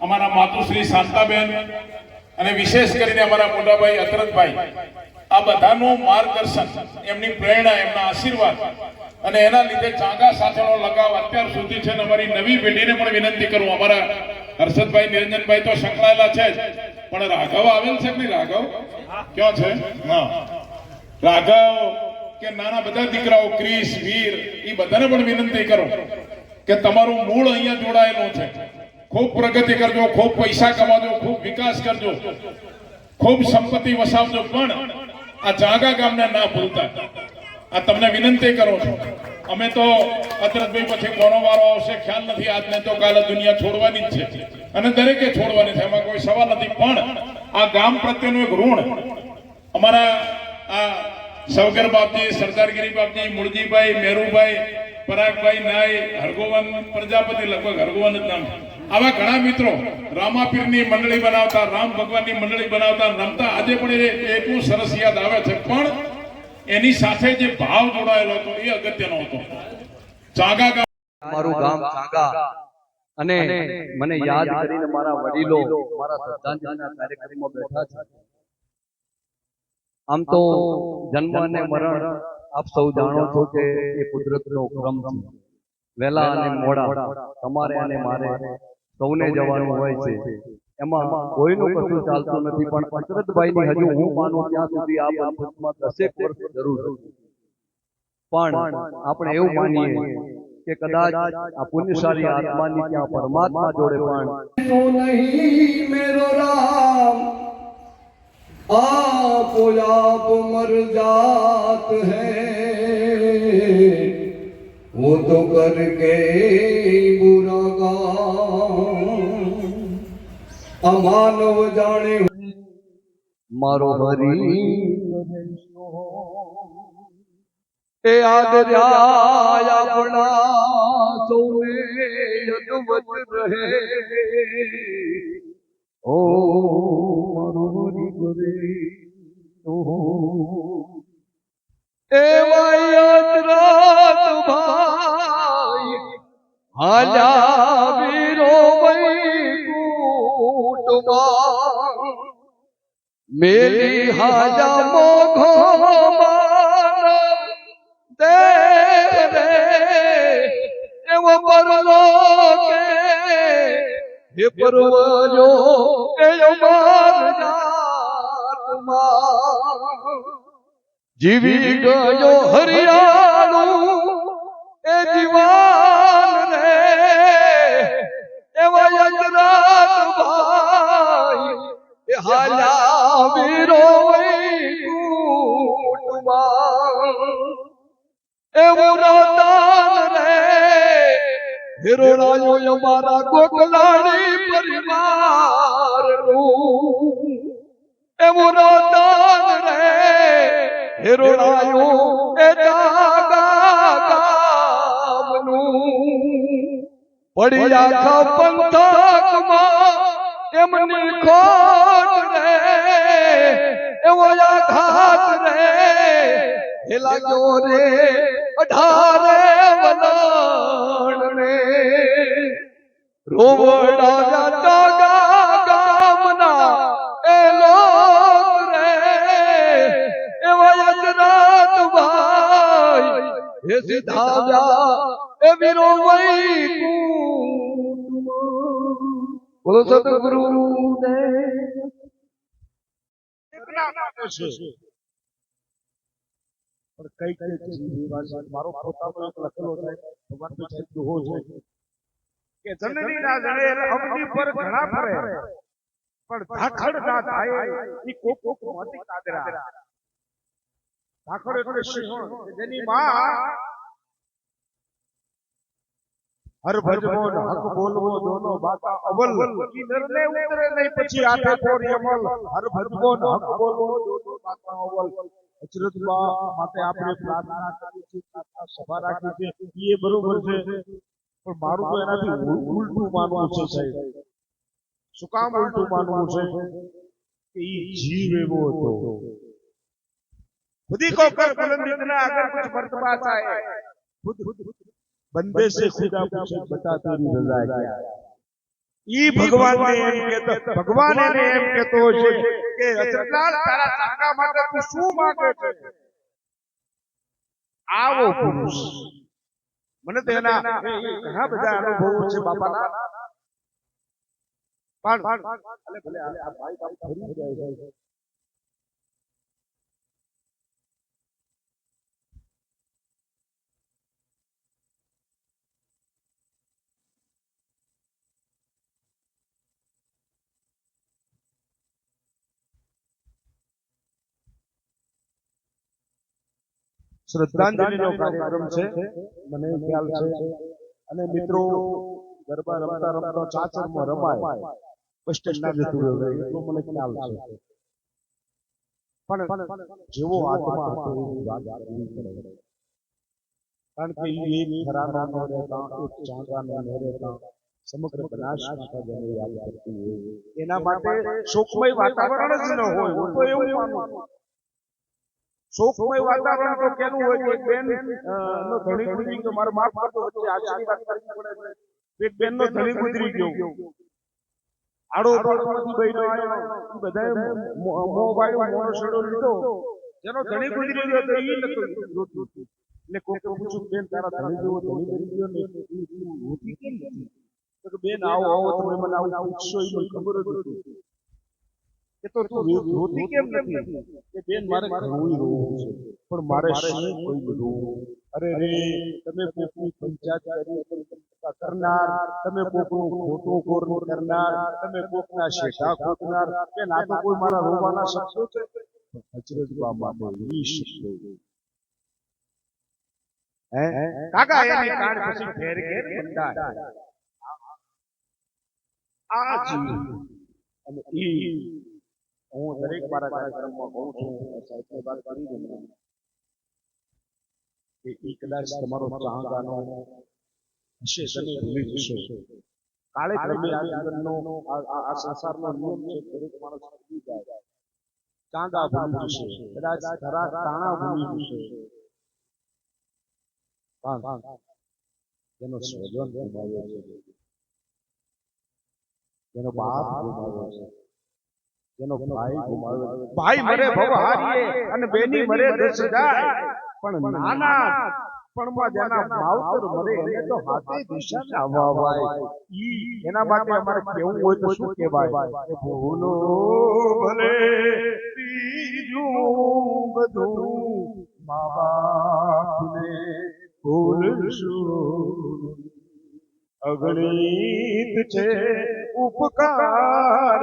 અમારા માતુશ્રી શાંતાબેન અને વિશેષ કરીને અમારા મોટાભાઈ અતરતભાઈ, આ બધાનું માર્ગદર્શન, એમની પ્રેરણા, એમના આશીર્વાદ અને એના લીધે ચાંગા સાથેનો લગાવ અત્યાર સુધી છે અમારી નવી પેઢીને પણ વિનંતી કરું. અમારા હર્ષદભાઈ, નિરંજનભાઈ તો સંકળાયેલા છે જ. પણ રાઘવ આવેલ છે કે નહીં, રાઘવ? ક્યાં છે? હા. રાઘવ કે નાના બધા દીકરાઓ, ક્રિશ, વીર એ બધાને પણ વિનંતી કરો કે તમારું મૂળ અહીંયા જોડાયેલું છે. ખૂબ પ્રગતિ કરજો, ખૂબ પૈસા કમાજો, ખૂબ વિકાસ કરજો, ખૂબ સંપત્તિ વસાવજો, પણ આ જાગા ગામને ના ભૂલતા. આ તમને વિનંતી કરું છું. અમે તો અતરતભાઈ પછી કોનો વારો આવશે, ખ્યાલ નથી આજને તો કાલે દુનિયા છોડવાની જ છે. અને દરેકે છોડવાની છે, એમાં કોઈ સવાલ નથી. પણ આ ગામ પ્રત્યેનું એક ઋણ, અમારા આ સવગર બાપજી, સરદારગીરી બાપજી મુળજીભાઈ મેરુભાઈ, પરાગભાઈ નાય હરગોવન પ્રજાપતિ, લગભગ હરગોવન જ નામ છે. આવા ઘણા મિત્રો રામાપીરની મંડળી બનાવતા રામ ભગવાનની મંડળી બનાવતા રમતા આજે પણ એ એટલું સરસ યાદ આવે છે. પણ એની સાથે જે ભાવ જોડાયેલો હતો એ અગત્યનો હતો. ચાગા ગામ. મારું ગામ ચાંગા. અને મને યાદ કરીને મારા વડીલો મારા શ્રદ્ધાંજલિના કાર્યક્રમમાં બેઠા છે. આમ તો જન્મ અને મરણ આપ સૌ જાણો છો કે એ કુદરતનો ક્રમ છે. વેલા અને મોડા તમારે અને મારે સૌને જવાનું હોય છે એમાં કોઈનું કશું ચાલતું નથી પણ અચરતભાઈની હજુ હું માનું ત્યાં સુધી આ પંથકમાં દસેક વર્ષ જરૂર છે પણ આપણે એવું માનીએ કે કદાચ આ પુણ્યશાળી આત્માની ત્યાં પરમાત્મા જોડે પણ तो नहीं मेरो राम आप आप मर जात है वो तो करके बुरा काम अमानव जाने मारो हरी ए याद राया अपना सोने यदवत रहे ओ मारो हरी ओ એવા યજરાત ભાઈ હાલ્યા વીરો વૈકુટમાં મેલી હાજા મોઘો દે રે, એવો પરલો કે, હે પરવજો કે અમાર જાતમાં. જીવી ગયો હરિયાળું એ જીવાન રે. એવા યજરાત ભાઈ એ હાલા વીરો એવું નાદાન રે. હિરોડાયો અમારા ગોકલાણી પરિવારનું. એવું નાદાન રે. હિરોડાયો એ જાગા ગામનું. પડી આખા પંથકમાં એમની ખોટ રે એવો આઘાત રે. હે લાગ્યો રે અઢારે વલણ ને રોવડા હે સીધાવ્યા એ વીરો બોલો સતગુરુ પણ કઈ કઈ. મારો પોતાનો લખેલો છે ભગવાન તો સાહેબ કે જનની ના જણે અવની પર ઘણા ફરે પણ ધાખડ ના થાય ઈ કોક કોક મોતી કાગરા ધાખડ એટલે સિંહણ જેની માં हर भजमो हक बोलवो दोनों बाता अवल की उतरे नहीं पछि आठे कोर यमल हर भजमो हक बोलवो दोनों बाता अवल अचरत बा माते आपने प्रार्थना करी छी प्रार्थना सभा राखी छी ये बरोबर छे पर मारु तो एना भी उल्टू मानवो छे छे सुकाम उल्टू मानवो छे के ई जीव एवो तो। खुदी को कर बुलंद इतना अगर कुछ वर्तमान आए खुद बंदे से खुदा पूछे बता तेरी रजा क्या है ઈ ભગવાન એમ કહેતો ભગવાન એને એમ કહેતો છે કે અચરલાલ તારા ચાકા માટે તું શું માંગે છે આવો પુરુષ મને તો એના ઘણા બધા અનુભવો છે બાપાના પણ ભલે ભલે આ આ ભાઈ બાપ ફરી જાય છે શ્રદ્ધાંજલિનો કાર્યક્રમ છે. મને ખ્યાલ છે. અને મિત્રો ગરબા રમતા રમતા ચાચરમાં રમાય. બસ સ્ટેન્ડ જતું રહ્યું એટલો મને ખ્યાલ છે. પણ જેવો આત્મા હતો એવી વાત કરવી પડે. કારણ કે એ ખરાનો ન રહેતા ચાંગાનો ન રહેતા સમગ્ર બનાસકાંઠા જેને યાદ કરતી હોય. એના માટે શોકમય વાતાવરણ જ ન હોય હું તો એવું માનું. શોકમય વાતાવરણ તો કેનું હોય કે એક બેન નો ધણી ગુજરી ગયો મારો માફ કરતો વચ્ચે આશીર્વાદ કરવી પડે છે. એક બેન નો ધણી ગુજરી ગયો. આડો પાડોમાંથી બહેનો આવ્યો બધાએ મો- મોં વાળ્યો, છેડો લીધો. જેનો ધણી ગુજરી ગયો તો એ નતો એટલે કોક પૂછું બેન તારા ધણી જેવો ધણી મરી ગયો ને? એ હોતી કેમ નથી તો બેન આવો આવો તમે મને આવું પૂછશો એ મને ખબર જ નથી. કે તો તું રોતી કેમ નથી? કે બેન મારે રોવું રોવું છે. પણ મારે શું કોઈ બધું? અરે રે તમે કોકની પંચાયત કરી કરનાર તમે કોકનું ખોટું કોરનું કરનાર તમે કોકના શેઠા ખોટનાર બેન આ તો કોઈ મારા રોવાના શબ્દો છે? હજરત માટે ઈ શબ્દો હે? કાકા એની કાન પછી ઘેર ઘેર બંધાય. આ જીવ. અને ઈ હું દરેક મારા કાર્યક્રમમાં કહું છું સાહેબને વાત કરી દઉં કે એ કદાચ તમારો ચાહગાનો હશે તમે ભૂલી જશો કાળે ક્રમે આ જીવનનો આ સંસારનો નિયમ છે દરેક માણસ ભૂલી જાય. ચાંદા ભૂલી જશે કદાચ ખરા તાણા ભૂલી જશે પણ જેનો સ્વજન ગુમાવ્યો છે. જેનો બાપ ગુમાવ્યો છે. જેનો ભાઈ ગુમાવ્યો છે. ભાઈ મરે ભવહારીએ અને બેની મરે દેશ જાય પણ નાના પણ માં જેના માવતર મરે એને તો હાથે દિશાને અવાવાય ઈ એના માટે અમારે કેવું હોય તો શું કહેવાય? કે ભૂલો ભલે બીજું બધું મા બાપને ભૂલશું. અગણિત છે. ઉપકાર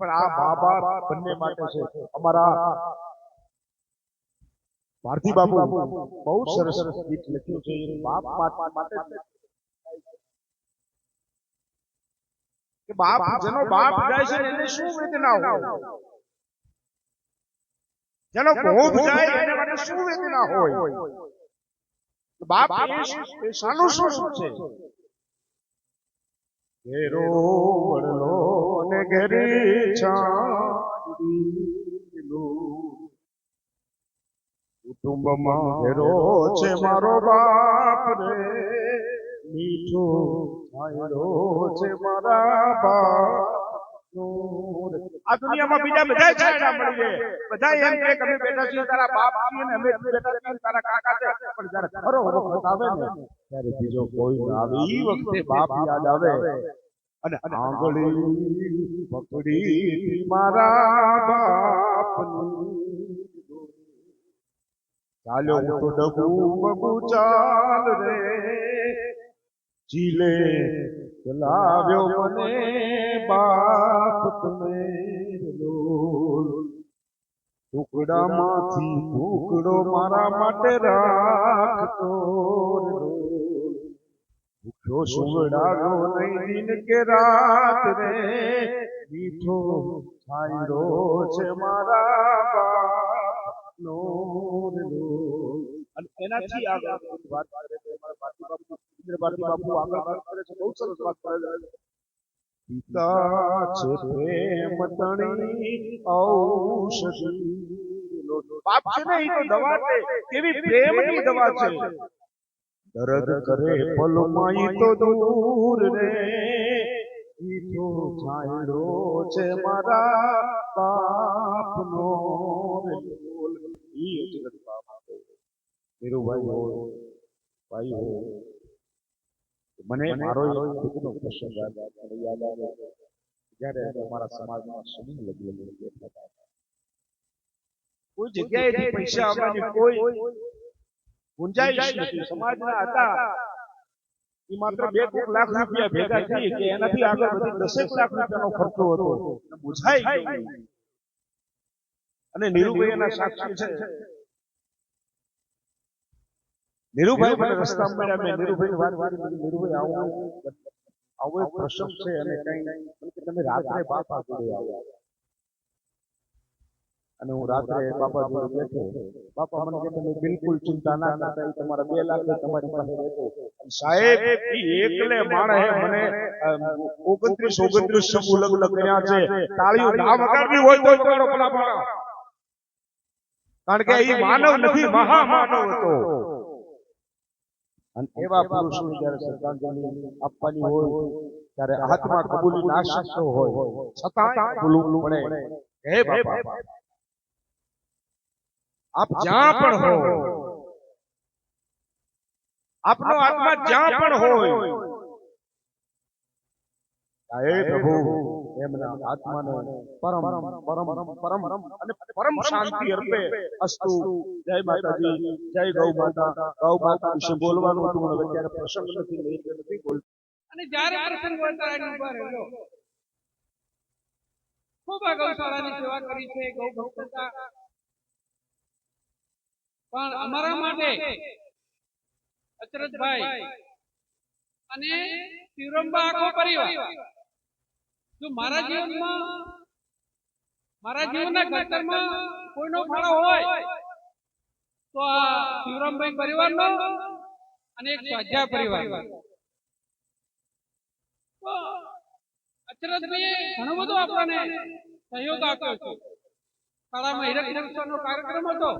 પણ આ મા બાપ બંને માટે છે. અમારા ભારતી બાબુ બહુ સરસ ગીત લખ્યું છે. બાપ માટે કે બાપ જેનો બાપ જાય છે એને શું વેદના હોય જેનો ભોગ જાય એને માટે શું વેદના હોય? બાપ એ શું- એ શાનું શું છે ઘેરો વડલો ને ઘેરી છાંયડો. કુટુંબમાં ઘેરો છે મારો બાપ રે મીઠો છાંયડો છે મારા બાપ આ દુનિયામાં બીજા બધા છાંયડા મળી જાય બધા એમ કે અમે બેઠા છીએ તારા બાપ છીએ ને અમે બેઠા છીએ તારા કાકા છે. પણ જ્યારે ખરો વખત આવે ને ત્યારે બીજો કોઈ ના આવે. ઈ વખતે બાપ યાદ આવે. અને આંગળી પકડી મારા બાપની ચાલ્યો હું તો ડગુ બગુ ચાલ રે. ચીલે ચલાવ્યો મને બાપ તમે ટુકડામાંથી ટુકડો મારા માટે રાખતો ભૂખ્યો સુવડાવ્યો નહીં કે રાત રે. મીઠો છાંયડો છે મારા બાપનો અને એનાથી આગળ વાત કરે છે મારા બાપુ ભારતી બાપુ આગળ કરે છે બહુ સરસ વાત કરે છે. પિતા છે પ્રેમ તણી ઔષધિ. પાપ છે ને એ તો દવા છે. કેવી પ્રેમની દવા છે. દર્દ કરે પલમાં તો દૂર રે. ઈ તો છે મારા બાપનો ઈ અચરજ બાપ છે. ધીરુભાઈ હોય ભાઈ હોય મને મારો એક પ્રસંગ યાદ આવે. જ્યારે અમારા સમાજમાં સમૂહ લગ્ન હતા. કોઈ જગ્યાએથી પૈસા આવવાની કોઈ ગુંજાઈશ નથી. સમાજના હતા. એ માત્ર બે કોક લાખ રૂપિયા ભેગા થઈ કે એનાથી આગળ વધી દસેક લાખ રૂપિયાનો ખર્ચો હતો. ગયું. અને નીરુભાઈ એના સાક્ષી છે. નીરુભાઈ મને રસ્તા મળ્યા મેં નીરુભાઈ વાત કરી નીરુભાઈ આવો. આવો એક પ્રસંગ છે અને કઈ કે તમે રાત્રે બાપા જોડે આવો. અને હું રાત્રે બાપા જોડે બેઠો. બાપા મને કે તમે બિલકુલ ચિંતા ના કરતા તમારા બે લાખ તમારી પાસે રહેતો. સાહેબ એકલે માણસે મને ઓગણત્રીસ ઓગણત્રીસ સમૂહ લગ્ન કર્યા છે. તાળીઓ ના વગાડવી હોય તો તમારો ભલા કારણ કે એ માનવ નથી મહામાનવ હતો. અને એવા પુરુષોને જ્યારે શ્રદ્ધાંજલિ આપવાની હોય ત્યારે હાથમાં કબૂલ ના શકતો હોય. છતાં કબૂલવું પડે હે બાપા. આપ જ્યાં પણ હો આપનો આત્મા જ્યાં પણ હોય. હે પ્રભુ. એમના આત્માને પરમ પરમ પરમ અને પરમ શાંતિ અર્પે અસ્તુ. જય માતાજી જય ગૌ માતા. ગૌ માતા. વિશે બોલવાનું હતું પણ હવે ત્યારે પ્રસંગ નથી લઈ નથી બોલ અને જ્યારે પ્રસંગ બોલતા એની ઉપર રહેજો ખૂબ આ ગૌશાળાની સેવા કરી છે ગૌ ભક્તતા. પણ અમારા માટે અચરજભાઈ અને શિવરંબા આખો પરિવાર જો મારા જીવનમાં મારા જીવનના ઘડતરમાં કોઈનો ફાળો હોય તો આ શિવરામભાઈ પરિવારનો અને એક સ્વાધ્યાય પરિવાર. તો અચરજભાઈએ ઘણો બધો આપણને સહયોગ આપ્યો છે. શાળામાં હિરક મહોત્સવનો કાર્યક્રમ હતો.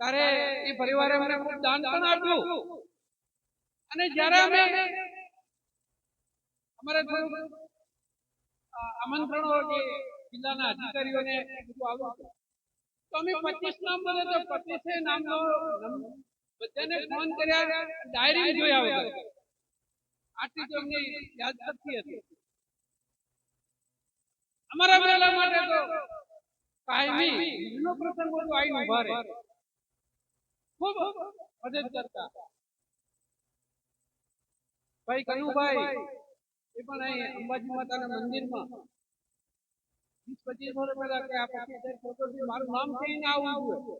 ત્યારે એ પરિવારે મને ખૂબ દાન પણ આપ્યું. અને જ્યારે અમે અમારે હતી. અમારા મેળા માટે ખૂબ મદદ કરતા. ભાઈ કનુભાઈ એ પણ અહીં અંબાજી માતાના મંદિરમાં. વીસ પચીસ પહેલા કે આ પચીસ મારું નામ થઈને આવવું જોઈએ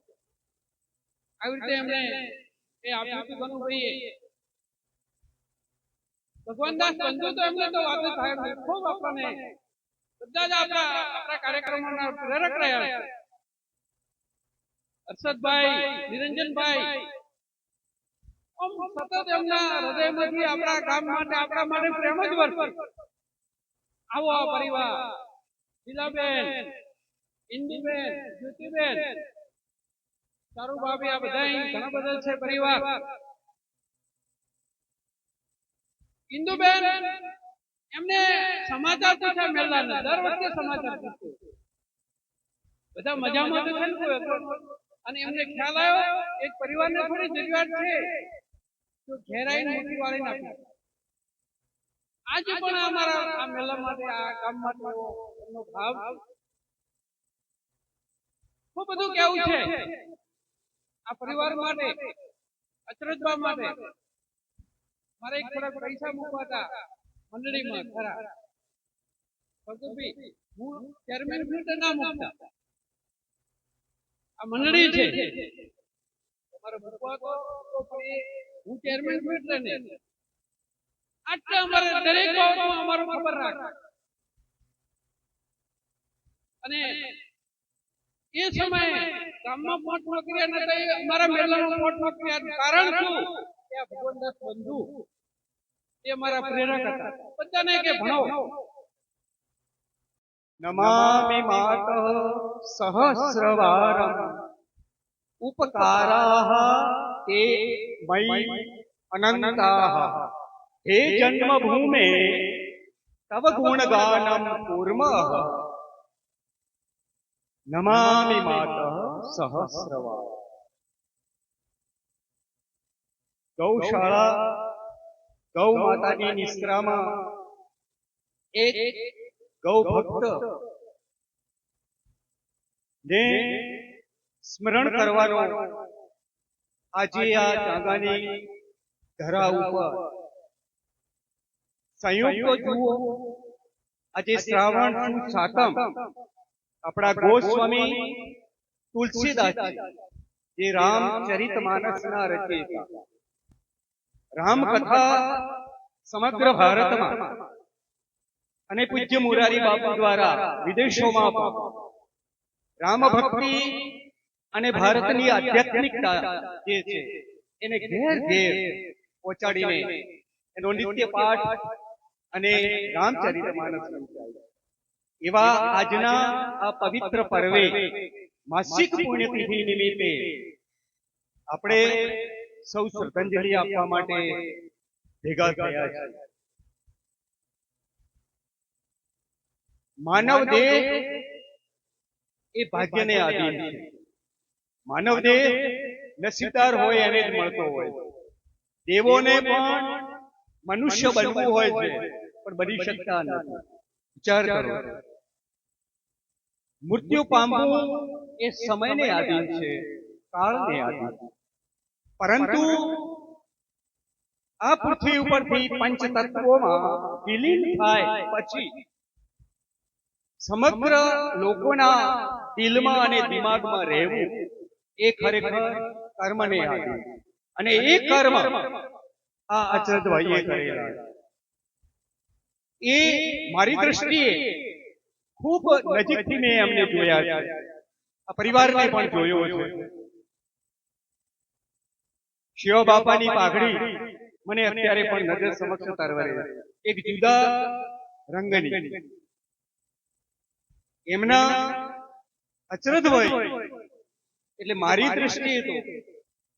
આવી રીતે એમણે એ આપ્યું હતું કનુભાઈએ ભગવાનદાસ બંધુ તો એમને તો વાત સાહેબ ખૂબ આપણને બધા જ આપણા આપણા કાર્યક્રમોના પ્રેરક રહ્યા હર્ષદભાઈ નિરંજનભાઈ સતત એમના હૃદયમાંથી આપણા ગામ માટે આપણા માટે પ્રેમ જ વરસે. આવો આ પરિવાર. શીલાબેન ઇન્દુબેન, જ્યોતિબેન. સારું ભાભી, આ બધા ઘણા બધા છે પરિવાર. ઇન્દુબેન, એમને સમાચાર પૂછ્યા મેળાના. દર વખતે સમાચાર બધા મજામાં તો છે ને અને એમને ખ્યાલ આવ્યો, એક પરિવારને થોડી જરૂરિયાત છે. તો મોટી વાળી નાખી. આજે પણ અમારા આ મેલા માટે આ કામ માટે એમનો ભાવ ખૂબ બધું કેવું છે. આ પરિવાર માટે અચરજબા માટે મારે એક થોડાક પૈસા મૂકવા હતા મંડળીમાં ખરા. ભગુભાઈ, હું ચેરમેન ફીલ્ડ ના મૂકતા. આ મંડળી છે. તમારે મૂકવા તો હું ચેરમેન ફીલ્ડ ને આટલા અમારે દરેક બાબતમાં અમારો ખબર રાખ. અને એ સમયે ગામમાં મોટ નોકરી નતા એ અમારા મેળામાં મોટ નોકરી કારણ શું? કે ભગવાનદાસ બંધુ. એ મારા પ્રેરક હતા. બધાને કે ભણો નમામિ માતઃ સહસ્રવારમ. ઉપકારાઃ તે મયી અનંતાઃ હે જન્મભૂમે તવ ગુણગાનમ કુર્મઃ નમામિ માતઃ સહસ્રવાર ગૌશાળા ગૌ માતાની નિશ્રામાં એક ગૌ ભક્ત ને સ્મરણ કરવાનો આજે આ ચાંગાની ધરા ઉપર. સંયુક્ત જુઓ. આજે શ્રાવણ સુદ સાતમ. આપણા ગોસ્વામી તુલસીદાસ જે રામચરિત માનસના રચયિતા રામકથા સમગ્ર ભારતમાં અને પૂજ્ય મુરારી બાપુ દ્વારા વિદેશોમાં રામ ભક્તિ અને ભારતની આધ્યાત્મિકતા જે છે એને ઘેર ઘેર પહોંચાડીને એનો નિત્ય પાઠ અને રામચરિત માનસ એવા આજના આ પવિત્ર પર્વે માસિક પુણ્યતિથિ નિમિત્તે આપણે સૌ શ્રદ્ધાંજલિ આપવા માટે ભેગા થયા છે માનવ દેહ એ ભાગ્યને આધીન છે. માનવ દેહ નસીબદાર હોય એને જ મળતો હોય દેવોને પણ મનુષ્ય બનવું હોય છે. પણ બની શકતા નથી. વિચાર કરો. મૃત્યુ પામવું એ સમયને આધીન છે કાળને આધીન પરંતુ આ પૃથ્વી ઉપરથી પંચ તત્વોમાં વિલીન થાય પછી સમગ્ર લોકોના દિલમાં અને દિમાગમાં રહેવું. એ ખરેખર કર્મને આધીન અને એ કર્મ આ અચરતભાઈએ કરેલા એ મારી દ્રષ્ટિએ ખૂબ નજીકથી મેં એમને જોયા છે. આ પરિવારને પણ જોયો છે. શિવ બાપાની પાઘડી મને અત્યારે પણ નજર સમક્ષ તરવરે એક જુદા રંગની. એમના અચરજ હોય એટલે મારી દ્રષ્ટિએ તો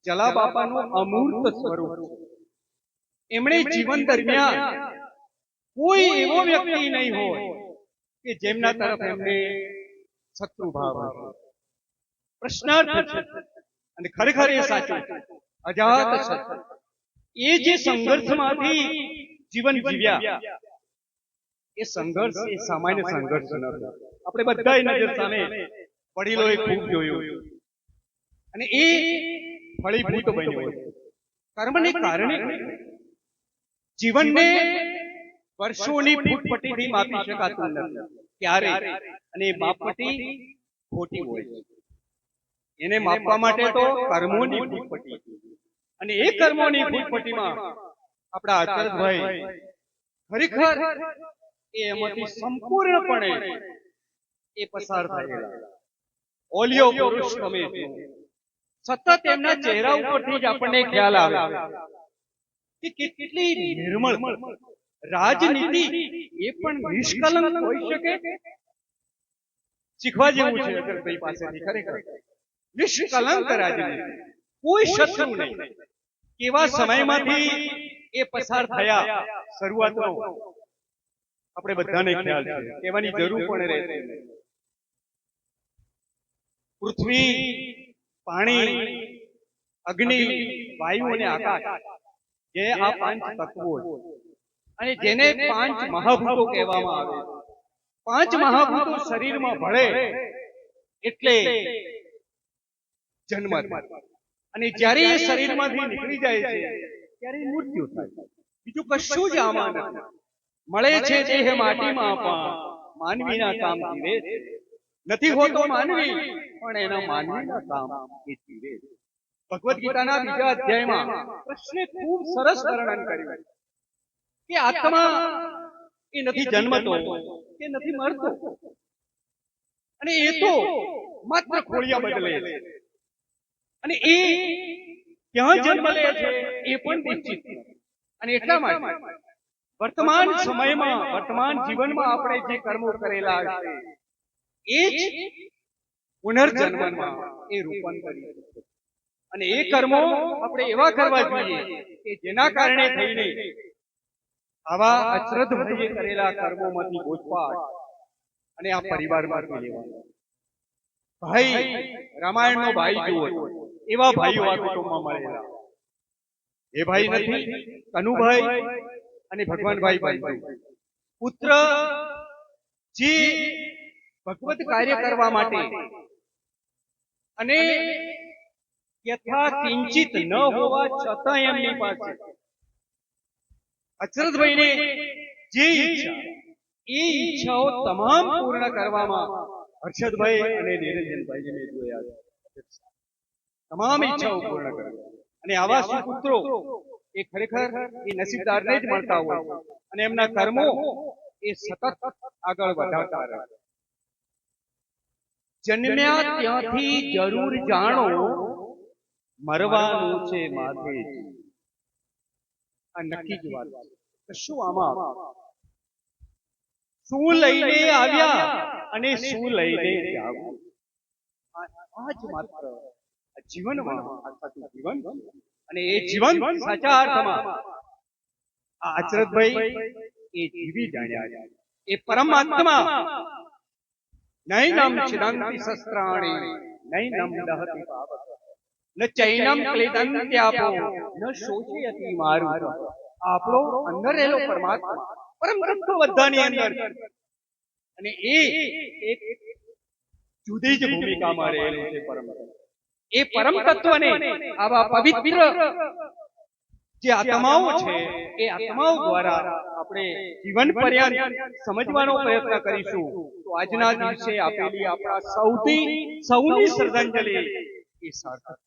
જલા બાપાનું અમૂર્ત સ્વરૂપ. એમણે જીવન દરમિયાન કોઈ એવો વ્યક્તિ નહીં હોય કે જેમના તરફ એમને શત્રુ ભાવ પ્રશ્નાર્થ છે. અને ખરેખર એ સાચું. અજાત છે. એ જે સંઘર્ષમાંથી જીવન જીવ્યા એ સંઘર્ષ એ સામાન્ય સંઘર્ષ નથી આપણે બધા નજર સામે વડીલોએ ખૂબ જોયું. અને એ ફળીભૂત બન્યો કર્મને કારણે જીવનને વર્ષોની ફૂટપટ્ટીથી માપી શકાતું નથી. ક્યારે? અને માપપટ્ટી ખોટી હોય. છે એને માપવા માટે તો કર્મોની ફૂટપટ્ટી. અને એ કર્મોની ફૂટપટ્ટીમાં આપણા અચરજભાઈ ખરેખર એ એમાંથી સંપૂર્ણપણે એ પસાર થયેલા. ઓલિયો પુરુષ તમે. સતત એમના ચહેરા ઉપરથી જ આપણને ખ્યાલ આવે. કે કેટલી નિર્મળ રાજનીતિ એ પણ નિષ્કલંક હોઈ શકે? શીખવા જેવું છે અટલભાઈ પાસેથી, ખરેખર. નિષ્કલંક રાજનીતિ. કોઈ શત્રુ નહીં. કેવા સમયમાંથી એ પસાર થયા શરૂઆતનો આપણે બધાને ખ્યાલ છે. કહેવાની જરૂર પણ રહેશે પૃથ્વી પાણી, અગ્નિ, વાયુ અને આકાશ, જે આ પાંચ તત્વો અને જેને પાંચ મહાભૂતો કહેવામાં આવે પાંચ મહાભૂતો શરીરમાં ભળે એટલે જન્મ અને જ્યારે એ શરીરમાંથી નીકળી જાય છે, ત્યારે મૃત્યુ થાય બીજું કશું જ આમાં મળે છે દેહ માટીમાં પણ માનવીના કામ જીવે છે. નથી હોતો માનવી પણ એના માનવીના કામ એ જીવે ભગવદ ગીતાના બીજા અધ્યાયમાં કૃષ્ણે ખૂબ સરસ વર્ણન કર્યું કે આત્મા એ નથી જન્મતો કે નથી મરતો. અને એ તો માત્ર ખોળિયા બદલે અને એ ક્યાં જન્મ લે છે એ પણ નિશ્ચિત અને એટલા માટે વર્તમાન સમયમાં વર્તમાન જીવનમાં આપણે જે કર્મો કરેલા છે એ જ પુનર્જન્મમાં એ રૂપાંતરિત અને એ કર્મો આપણે એવા કરવા જોઈએ કે જેના કારણે થઈને આવા અચરત ભાઈએ કરેલા કર્મોમાંથી બોધપાઠ અને આ પરિવારમાંથી લેવાનો. ભાઈ, રામાયણનો ભાઈ જુઓ એવા ભાઈઓ આ કુટુંબમાં મળેલા. એ ભાઈ નથી, કનુભાઈ અને ભગવાનભાઈ ભાઈ પુત્ર જે ભગવત કાર્ય કરવા માટે. અને યથા કિંચિત ન હોવા છતાં એમની પાસે. અચરતભાઈને જે ઈચ્છા એ ઈચ્છાઓ તમામ પૂર્ણ કરવામાં હર્ષદભાઈ અને નિરંજનભાઈ મેં જોયા તમામ ઈચ્છાઓ પૂર્ણ કરે અને આવા સુપુત્રો એ ખરેખર એ નસીબદારને જ મળતા હોય. અને એમના કર્મો એ સતત આગળ વધારતા રહે. જન્મ્યા ત્યાંથી જરૂર જાણો મરવાનું છે માથે આ નક્કી જ વાત છે. શું આમાં શું લઈને આવ્યા અને શું લઈને જાવું? આ જ માત્ર જીવનમાં આ સાચું જીવન. અને એ જીવન સાચા અર્થમાં. આ અચરતભાઈ એ જીવી જાણ્યા એ પરમાત્મા નૈનમ છિદંતિ શસ્ત્રાણી નૈનમ દહતિ પાવક ન ચૈનમ ક્લેદંત્યાપો ન શોચયતિ મારું આપણો અંદર રહેલો પરમાત્મા પરમ તત્વ બધાની અંદર અને એ એક જુદી જ ભૂમિકામાં રહેલું છે પરમ એ પરમ તત્વને આવા પવિત્ર જે આત્માઓ છે એ આત્માઓ દ્વારા આપણે જીવન પર્યંત સમજવાનો પ્રયત્ન કરીશું તો આજના દિવસે આપેલી આપણા સૌથી સૌની શ્રદ્ધાંજલિ એ સાર્થક.